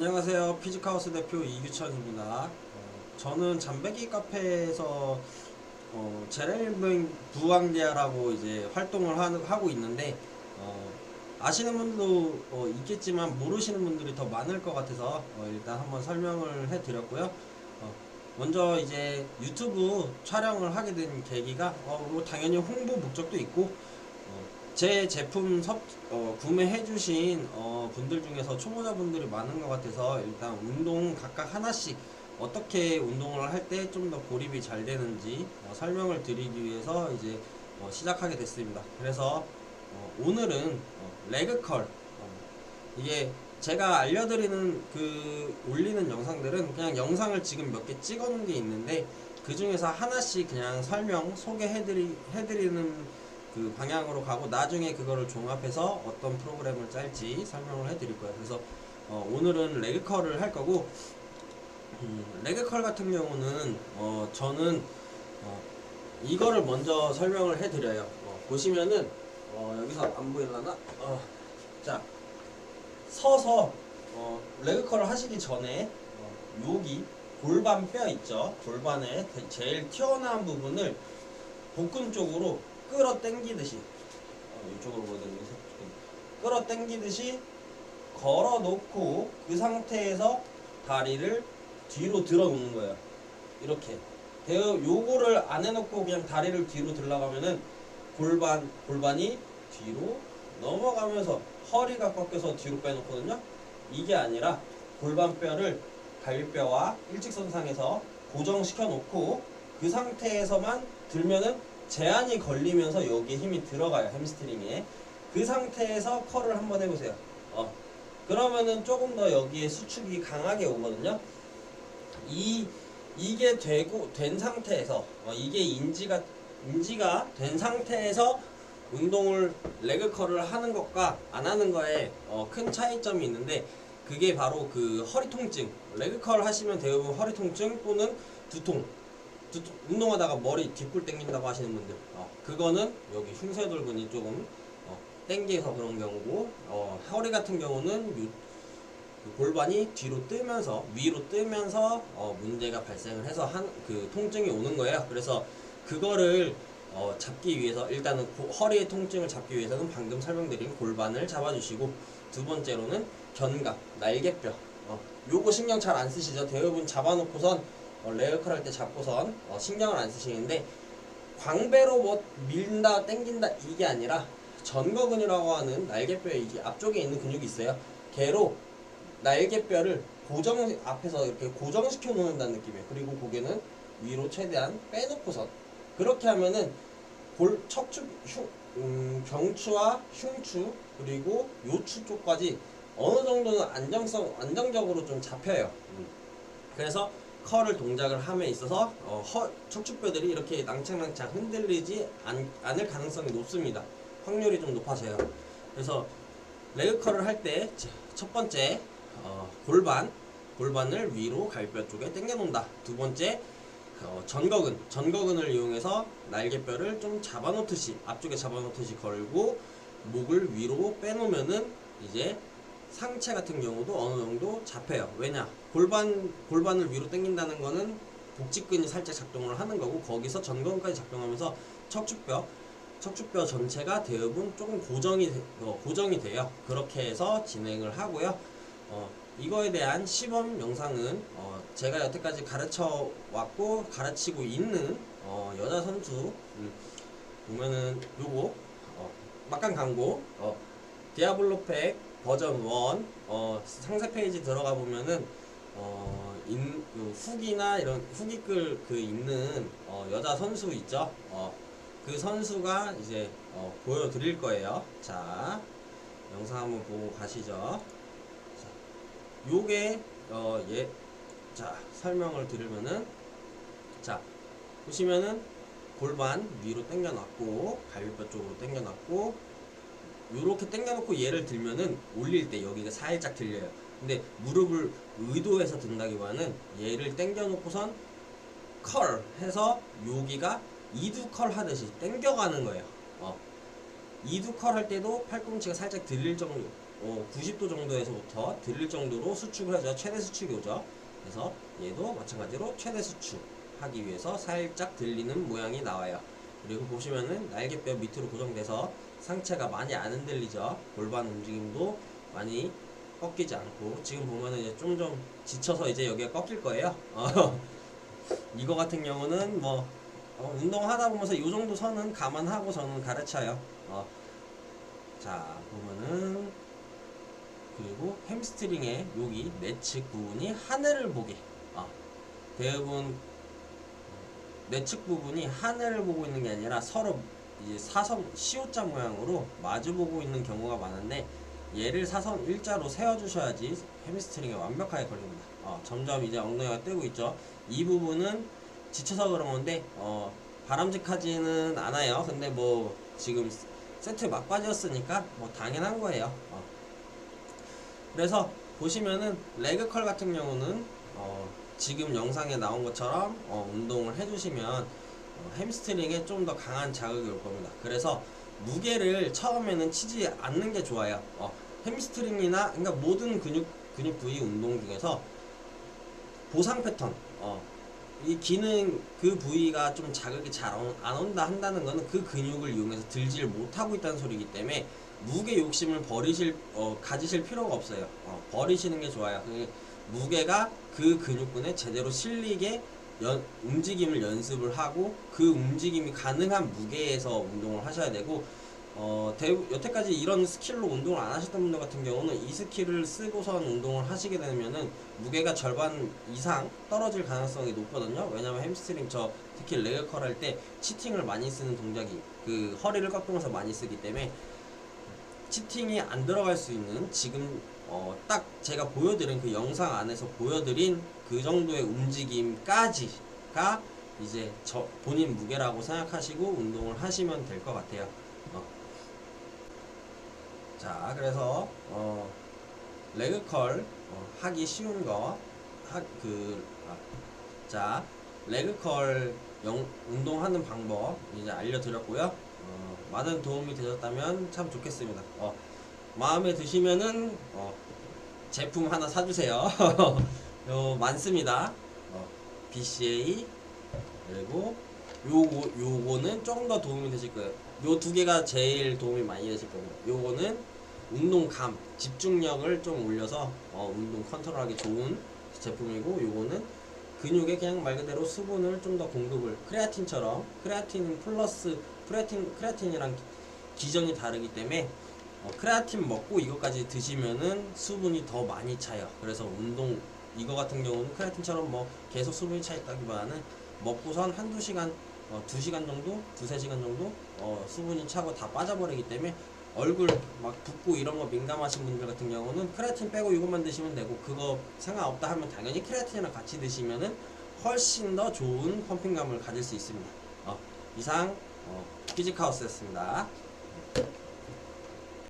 안녕하세요. 피지카우스 대표 이규천입니다. 어, 저는 잠배기 카페에서 어, 제레밀 부왕디아라고 이제 활동을 하, 하고 있는데 어, 아시는 분도 어, 있겠지만 모르시는 분들이 더 많을 것 같아서 어, 일단 한번 설명을 해드렸고요. 어, 먼저 이제 유튜브 촬영을 하게 된 계기가 어, 뭐 당연히 홍보 목적도 있고 어, 제 제품 섭, 어, 구매해주신 어, 분들 중에서 초보자분들이 많은 것 같아서 일단 운동 각각 하나씩 어떻게 운동을 할 때 좀 더 고립이 잘 되는지 어, 설명을 드리기 위해서 이제 어, 시작하게 됐습니다. 그래서 어, 오늘은 어, 레그컬 어, 이게 제가 알려드리는 그 올리는 영상들은 그냥 영상을 지금 몇 개 찍어 놓은 게 있는데 그 중에서 하나씩 그냥 설명 소개해드리 해드리는 그 방향으로 가고 나중에 그거를 종합해서 어떤 프로그램을 짤지 설명을 해드릴 거예요. 그래서 어, 오늘은 레그컬을 할 거고 음, 레그컬 같은 경우는 어, 저는 어, 이거를 먼저 설명을 해드려요. 어, 보시면은 어, 여기서 안 보일라나? 어, 자 서서 어, 레그컬을 하시기 전에 어, 여기 골반 뼈 있죠? 골반의 제일 튀어나온 부분을 복근 쪽으로 끌어 당기듯이 어, 이쪽으로 보여드리면 끌어 당기듯이 걸어 놓고 그 상태에서 다리를 뒤로 들어 놓는 거예요. 이렇게. 요거를 안 해놓고 그냥 다리를 뒤로 들어가면은 골반 골반이 뒤로 넘어가면서 허리가 꺾여서 뒤로 빼놓거든요. 이게 아니라 골반뼈를 갈비뼈와 일직선상에서 고정시켜 놓고 그 상태에서만 들면은 제한이 걸리면서 여기에 힘이 들어가요 햄스트링에. 그 상태에서 컬을 한번 해보세요. 어. 그러면은 조금 더 여기에 수축이 강하게 오거든요. 이 이게 되고 된 상태에서 어, 이게 인지가 인지가 된 상태에서 운동을 레그 컬을 하는 것과 안 하는 거에 어, 큰 차이점이 있는데 그게 바로 그 허리 통증. 레그 컬 하시면 대부분 허리 통증 또는 두통 운동하다가 머리 뒷불 땡긴다고 하시는 분들 어, 그거는 여기 흉쇄돌근이 조금 어, 땡겨서 그런 경우고 어, 허리 같은 경우는 요, 그 골반이 뒤로 뜨면서 위로 뜨면서 어, 문제가 발생을 해서 한 그 통증이 오는 거예요. 그래서 그거를 어, 잡기 위해서 일단은 고- 허리의 통증을 잡기 위해서는 방금 설명드린 골반을 잡아주시고 두 번째로는 견갑, 날개뼈. 어, 요거 신경 잘 안 쓰시죠? 대부분 잡아놓고선 어, 레어컬 할 때 잡고선 어, 신경을 안 쓰시는데 광배로 뭐 밀다, 땡긴다 이게 아니라 전거근이라고 하는 날개뼈 이게 앞쪽에 있는 근육이 있어요. 걔로 날개뼈를 고정 앞에서 이렇게 고정시켜 놓는다는 느낌이에요. 그리고 고개는 위로 최대한 빼놓고선 그렇게 하면은 골 척추 흉 음, 경추와 흉추 그리고 요추 쪽까지 어느 정도는 안정성 안정적으로 좀 잡혀요. 음. 그래서 컬을 동작을 함에 있어서 어, 허, 척추뼈들이 이렇게 낭창낭창 흔들리지 않, 않을 가능성이 높습니다. 확률이 좀 높아져요. 그래서 레그 컬을 할 때 첫 번째 어, 골반 골반을 위로 갈뼈 쪽에 당겨 놓는다. 두 번째 어, 전거근 전거근을 이용해서 날개뼈를 좀 잡아놓듯이 앞쪽에 잡아놓듯이 걸고 목을 위로 빼놓으면은 이제 상체 같은 경우도 어느 정도 잡혀요. 왜냐 골반 골반을 위로 당긴다는 거는 복직근이 살짝 작동을 하는 거고 거기서 전거근까지 작동하면서 척추뼈 척추뼈 전체가 대부분 조금 고정이 돼- 어, 고정이 돼요. 그렇게 해서 진행을 하고요. 어, 이거에 대한 시범 영상은 어, 제가 여태까지 가르쳐 왔고 가르치고 있는 어, 여자 선수 음, 보면은 요거 어, 막간 광고 어, 디아블로팩 버전 1 어, 상세 페이지 들어가 보면은 어, 인, 요 후기나 이런 후기글 그 있는 어, 여자 선수 있죠. 어, 그 선수가 이제 어, 보여드릴 거예요. 자, 영상 한번 보고 가시죠. 자, 요게 어, 예, 자 설명을 드리면은 자 보시면은 골반 위로 당겨놨고 갈비뼈 쪽으로 당겨놨고 요렇게 당겨놓고 얘를 들면은 올릴 때 여기가 살짝 들려요. 근데 무릎을 의도해서 든다기보다는 얘를 당겨놓고선 컬 해서 여기가 이두 컬 하듯이 당겨가는 거예요. 어. 이두 컬 할 때도 팔꿈치가 살짝 들릴 정도 어, 90도 정도에서부터 들릴 정도로 수축을 해줘 최대 수축이 오죠 그래서 얘도 마찬가지로 최대 수축 하기 위해서 살짝 들리는 모양이 나와요 그리고 보시면은 날개뼈 밑으로 고정돼서 상체가 많이 안 흔들리죠. 골반 움직임도 많이 꺾이지 않고 지금 보면은 이제 좀 좀 지쳐서 이제 여기가 꺾일 거예요. 어, 이거 같은 경우는 뭐 어, 운동하다 보면서 이 정도 선은 감안하고 저는 가르쳐요. 어, 자 보면은 그리고 햄스트링의 여기 내측 부분이 하늘을 보게 어, 대부분 내측 부분이 하늘을 보고 있는 게 아니라 서로 이제 사선 시오자 모양으로 마주 보고 있는 경우가 많은데 얘를 사선 일자로 세워주셔야지 햄스트링에 완벽하게 걸립니다. 어, 점점 이제 엉덩이가 뜨고 있죠. 이 부분은 지쳐서 그런 건데 어, 바람직하지는 않아요. 근데 뭐 지금 세트 막바지였으니까 뭐 당연한 거예요. 어. 그래서 보시면은 레그컬 같은 경우는 어, 지금 영상에 나온 것처럼 어, 운동을 해주시면 어, 햄스트링에 좀 더 강한 자극이 올 겁니다. 그래서 무게를 처음에는 치지 않는 게 좋아요. 어, 햄스트링이나 그러니까 모든 근육 근육 부위 운동 중에서 보상 패턴, 어, 이 기능 그 부위가 좀 자극이 잘 안 온다 한다는 거는 그 근육을 이용해서 들지를 못하고 있다는 소리이기 때문에 무게 욕심을 버리실 어, 가지실 필요가 없어요. 어, 버리시는 게 좋아요. 그 무게가 그 근육군에 제대로 실리게 연- 움직임을 연습을 하고 그 움직임이 가능한 무게에서 운동을 하셔야 되고 어, 대, 여태까지 이런 스킬로 운동을 안 하셨던 분들 같은 경우는 이 스킬을 쓰고선 운동을 하시게 되면은 무게가 절반 이상 떨어질 가능성이 높거든요. 왜냐면 햄스트링 저 특히 레그컬 할 때 치팅을 많이 쓰는 동작이 그 허리를 꺾으면서 많이 쓰기 때문에 치팅이 안 들어갈 수 있는 지금 어, 딱 제가 보여드린 그 영상 안에서 보여드린 그 정도의 움직임까지가 이제 저 본인 무게라고 생각하시고 운동을 하시면 될 것 같아요. 어. 자, 그래서 어, 레그컬 어, 하기 쉬운 거, 하, 그, 아, 자, 레그컬 영, 운동하는 방법 이제 알려드렸고요. 어, 많은 도움이 되셨다면 참 좋겠습니다. 어, 마음에 드시면은 어, 제품 하나 사주세요. 요 많습니다. 어, BCA 그리고 요거 요거는 조금 더 도움이 되실 거예요. 요 두 개가 제일 도움이 많이 되실 겁니다. 요거는 운동감, 집중력을 좀 올려서 어, 운동 컨트롤하기 좋은 제품이고 요거는 근육에 그냥 말 그대로 수분을 좀 더 공급을 크레아틴처럼 크레아틴 플러스 크레아틴 크레아틴이랑 기전이 다르기 때문에 어, 크레아틴 먹고 이것까지 드시면은 수분이 더 많이 차요. 그래서 운동 이거 같은 경우는 크레아틴처럼 뭐 계속 수분이 차 있다기보다는 먹고선 한두 시간 어, 두 시간 정도, 두세 시간 정도 어, 수분이 차고 다 빠져버리기 때문에 얼굴 막 붓고 이런 거 민감하신 분들 같은 경우는 크레아틴 빼고 이것만 드시면 되고 그거 상관없다 하면 당연히 크레아틴이랑 같이 드시면은 훨씬 더 좋은 펌핑감을 가질 수 있습니다. 어, 이상 어, 피지카우스였습니다.